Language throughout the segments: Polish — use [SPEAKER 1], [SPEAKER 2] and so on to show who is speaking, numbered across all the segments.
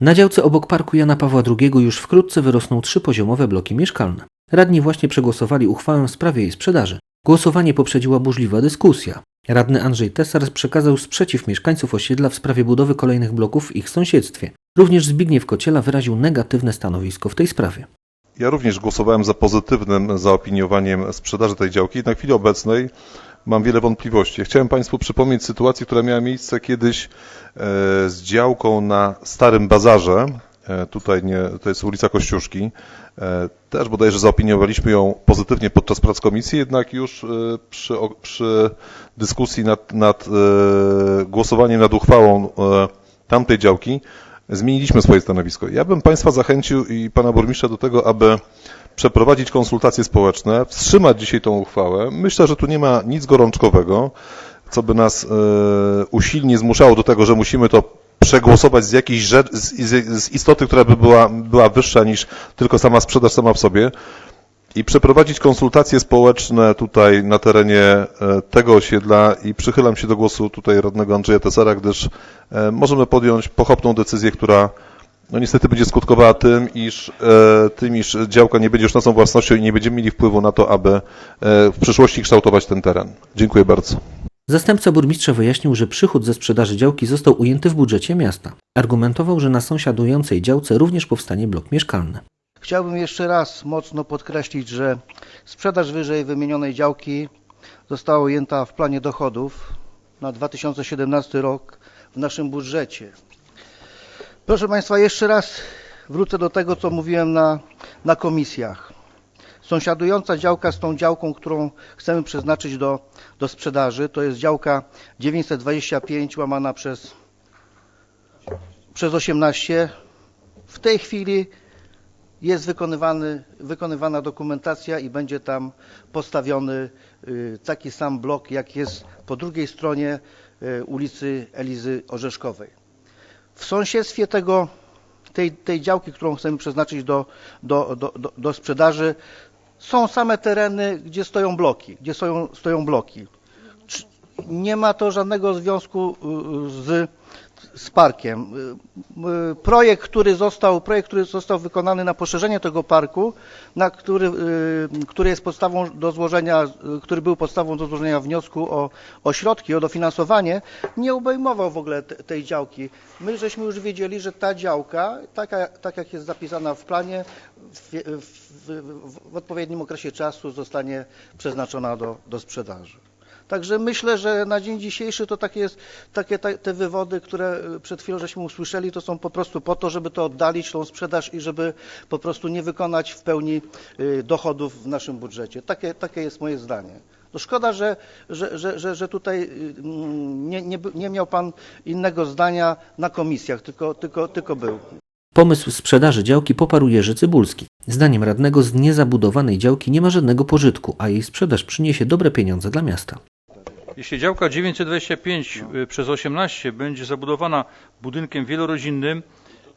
[SPEAKER 1] Na działce obok parku Jana Pawła II już wkrótce wyrosną trzypoziomowe bloki mieszkalne. Radni właśnie przegłosowali uchwałę w sprawie jej sprzedaży. Głosowanie poprzedziła burzliwa dyskusja. Radny Andrzej Tesar przekazał sprzeciw mieszkańców osiedla w sprawie budowy kolejnych bloków w ich sąsiedztwie. Również Zbigniew Kociela wyraził negatywne stanowisko w tej sprawie.
[SPEAKER 2] Ja również głosowałem za pozytywnym zaopiniowaniem sprzedaży tej działki. Na chwili obecnej mam wiele wątpliwości. Chciałem Państwu przypomnieć sytuację, która miała miejsce kiedyś e, z działką na Starym Bazarze. E, Tutaj nie, to jest ulica Kościuszki. E, Też bodajże zaopiniowaliśmy ją pozytywnie podczas prac komisji, jednak już przy, przy dyskusji nad, nad głosowaniem nad uchwałą tamtej działki zmieniliśmy swoje stanowisko. Ja bym Państwa zachęcił i Pana Burmistrza do tego, aby przeprowadzić konsultacje społeczne, wstrzymać dzisiaj tą uchwałę. Myślę, że tu nie ma nic gorączkowego, co by nas e, usilnie zmuszało do tego, że musimy to przegłosować z jakiejś rzecz, z, z, istoty, która by była, była wyższa niż tylko sama sprzedaż sama w sobie i przeprowadzić konsultacje społeczne tutaj na terenie e, tego osiedla i przychylam się do głosu tutaj radnego Andrzeja Tesara, gdyż e, możemy podjąć pochopną decyzję, która no niestety będzie skutkowała tym, iż, e, tym, iż działka nie będzie już naszą własnością i nie będziemy mieli wpływu na to, aby w przyszłości kształtować ten teren. Dziękuję bardzo.
[SPEAKER 1] Zastępca burmistrza wyjaśnił, że przychód ze sprzedaży działki został ujęty w budżecie miasta. Argumentował, że na sąsiadującej działce również powstanie blok mieszkalny.
[SPEAKER 3] Chciałbym jeszcze raz mocno podkreślić, że sprzedaż wyżej wymienionej działki została ujęta w planie dochodów na 2017 rok w naszym budżecie. Proszę Państwa, jeszcze raz wrócę do tego, co mówiłem na, na komisjach. Sąsiadująca działka z tą działką, którą chcemy przeznaczyć do, do sprzedaży, to jest działka 925 łamana przez, przez 18. W tej chwili jest wykonywana dokumentacja i będzie tam postawiony y, taki sam blok, jak jest po drugiej stronie y, ulicy Elizy Orzeszkowej. W sąsiedztwie tego, tej, tej działki, którą chcemy przeznaczyć do, do, do, do, sprzedaży, są same tereny, gdzie stoją bloki, gdzie stoją, stoją bloki. Nie ma to żadnego związku y, z, z parkiem. Y, y, Projekt, który został, projekt, który został wykonany na poszerzenie tego parku, na który, y, który jest podstawą do złożenia, który był podstawą do złożenia wniosku o, o środki, o dofinansowanie, nie obejmował w ogóle te- tej działki. My żeśmy już wiedzieli, że ta działka, taka, tak jak jest zapisana w planie, w, w, w, w odpowiednim okresie czasu zostanie przeznaczona do, do sprzedaży. Także myślę, że na dzień dzisiejszy to takie jest, takie te, wywody, które y, przed chwilą żeśmy usłyszeli, to są po prostu po to, żeby to oddalić, tą sprzedaż i żeby po prostu nie wykonać w pełni y, dochodów w naszym budżecie. Takie, takie jest moje zdanie. No szkoda, że, że, że, że, że tutaj y, mm, nie, nie, nie miał Pan innego zdania na komisjach, tylko, tylko, tylko był.
[SPEAKER 1] Pomysł sprzedaży działki poparł Jerzy Cybulski. Zdaniem radnego z niezabudowanej działki nie ma żadnego pożytku, a jej sprzedaż przyniesie dobre pieniądze dla miasta.
[SPEAKER 4] Jeśli działka 925 y, przez 18 będzie zabudowana budynkiem wielorodzinnym,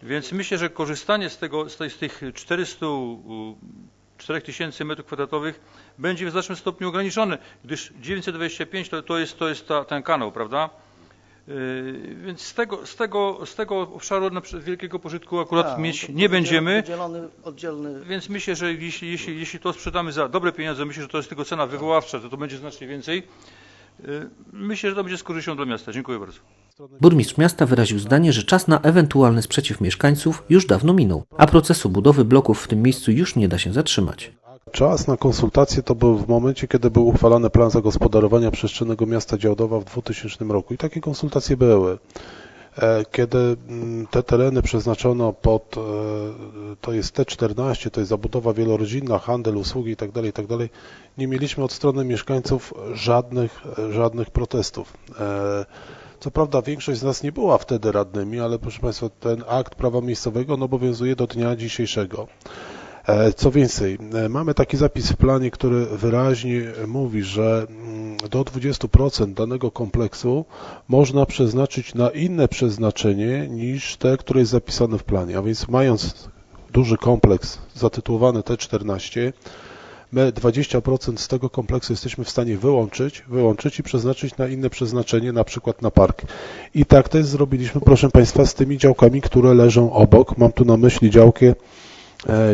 [SPEAKER 4] więc myślę, że korzystanie z, tego, z, tych 404 tysięcy metrów kwadratowych będzie w znacznym stopniu ograniczone, gdyż 925 to, to jest, to jest ta, ten kanał, prawda? Yy, Więc z tego, z, tego, z tego obszaru na przykład wielkiego pożytku akurat
[SPEAKER 3] Tak,
[SPEAKER 4] mieć
[SPEAKER 3] to
[SPEAKER 4] nie będziemy.
[SPEAKER 3] Oddzielony, oddzielny
[SPEAKER 4] Więc myślę, że jeśli, jeśli, jeśli to sprzedamy za dobre pieniądze, myślę, że to jest tylko cena wywoławcza, to to będzie znacznie więcej. Yy, Myślę, że to będzie z korzyścią dla miasta. Dziękuję bardzo.
[SPEAKER 1] Burmistrz miasta wyraził zdanie, że czas na ewentualny sprzeciw mieszkańców już dawno minął, a procesu budowy bloków w tym miejscu już nie da się zatrzymać.
[SPEAKER 5] Czas na konsultacje to był w momencie, kiedy był uchwalany plan zagospodarowania przestrzennego miasta Działdowa w 2000 roku i takie konsultacje były. E, Kiedy mm, te tereny przeznaczono pod, e, to jest T14, to jest zabudowa wielorodzinna, handel, usługi itd., itd., nie mieliśmy od strony mieszkańców żadnych, e, żadnych protestów. Co prawda większość z nas nie była wtedy radnymi, ale proszę Państwa, ten akt prawa miejscowego on obowiązuje do dnia dzisiejszego. Co więcej, mamy taki zapis w planie, który wyraźnie mówi, że mm, do 20% danego kompleksu można przeznaczyć na inne przeznaczenie niż te, które jest zapisane w planie. A więc mając duży kompleks zatytułowany T14, my 20% z tego kompleksu jesteśmy w stanie wyłączyć, wyłączyć i przeznaczyć na inne przeznaczenie, na przykład na park. I tak też zrobiliśmy, proszę Państwa, z tymi działkami, które leżą obok. Mam tu na myśli działkę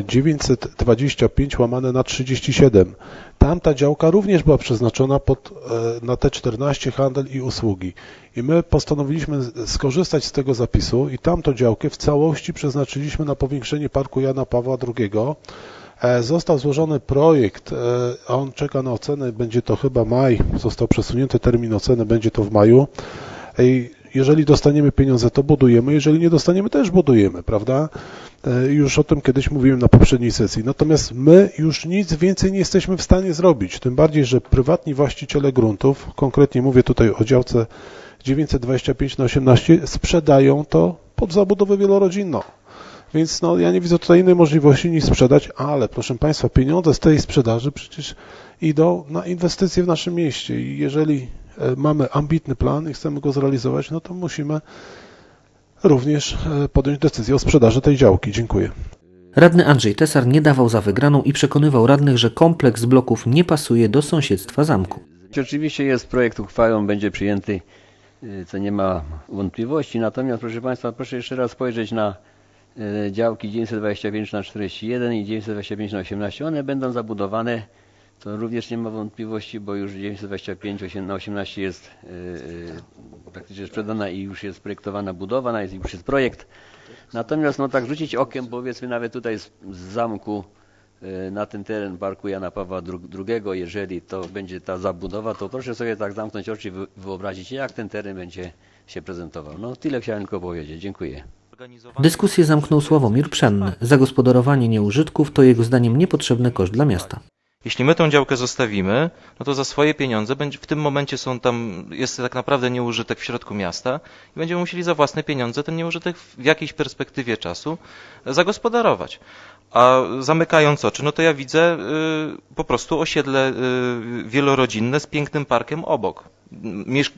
[SPEAKER 5] 925 łamane na 37. Tamta działka również była przeznaczona pod, e, na T14 handel i usługi. I my postanowiliśmy skorzystać z tego zapisu i tamtą działkę w całości przeznaczyliśmy na powiększenie parku Jana Pawła II. E, Został złożony projekt, e, on czeka na ocenę, będzie to chyba maj, został przesunięty termin oceny, będzie to w maju. I jeżeli dostaniemy pieniądze, to budujemy, jeżeli nie dostaniemy, też budujemy, prawda? E, Już o tym kiedyś mówiłem na poprzedniej sesji. Natomiast my już nic więcej nie jesteśmy w stanie zrobić. Tym bardziej, że prywatni właściciele gruntów, konkretnie mówię tutaj o działce 925 na 18, sprzedają to pod zabudowę wielorodzinną. Więc no, ja nie widzę tutaj innej możliwości niż sprzedać, ale proszę Państwa, pieniądze z tej sprzedaży przecież idą na inwestycje w naszym mieście i jeżeli mamy ambitny plan i chcemy go zrealizować, no to musimy również e, podjąć decyzję o sprzedaży tej działki. Dziękuję.
[SPEAKER 1] Radny Andrzej Tesar nie dawał za wygraną i przekonywał radnych, że kompleks bloków nie pasuje do sąsiedztwa zamku.
[SPEAKER 6] Oczywiście jest projekt uchwały, on będzie przyjęty, y, co nie ma wątpliwości. Natomiast proszę Państwa, proszę jeszcze raz spojrzeć na działki 925 na 41 i 925 na 18. One będą zabudowane, to również nie ma wątpliwości, bo już 925 osiem- na 18 jest y, y, praktycznie sprzedana i już jest projektowana budowa, na- jest, już jest projekt. Natomiast no tak rzucić okiem, powiedzmy nawet tutaj z, z zamku y, na ten teren parku Jana Pawła II, jeżeli to będzie ta zabudowa, to proszę sobie tak zamknąć oczy i wy- wyobrazić, jak ten teren będzie się prezentował. No tyle chciałem tylko powiedzieć. Dziękuję.
[SPEAKER 1] Dyskusję zamknął Sławomir Pszenny. Zagospodarowanie nieużytków to jego zdaniem niepotrzebny koszt dla miasta.
[SPEAKER 7] Jeśli my tą działkę zostawimy, no to za swoje pieniądze w tym momencie są tam, jest tak naprawdę nieużytek w środku miasta i będziemy musieli za własne pieniądze ten nieużytek w jakiejś perspektywie czasu zagospodarować. A zamykając oczy, no to ja widzę y, po prostu osiedle y, wielorodzinne z pięknym parkiem obok,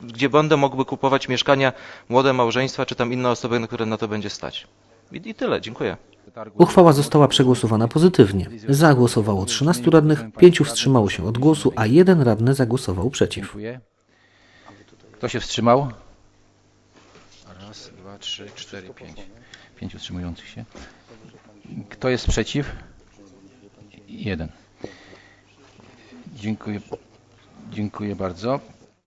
[SPEAKER 7] gdzie będą mogły kupować mieszkania młode małżeństwa czy tam inne osoby, które na to będzie stać. I, i tyle, dziękuję.
[SPEAKER 1] Uchwała została przegłosowana pozytywnie. Za głosowało 13 radnych, 5 wstrzymało się od głosu, a jeden radny zagłosował przeciw.
[SPEAKER 8] Kto się wstrzymał? Raz, dwa, trzy, cztery, pięć. Pięciu wstrzymujących się. Kto jest przeciw? Jeden. Dziękuję. Dziękuję bardzo.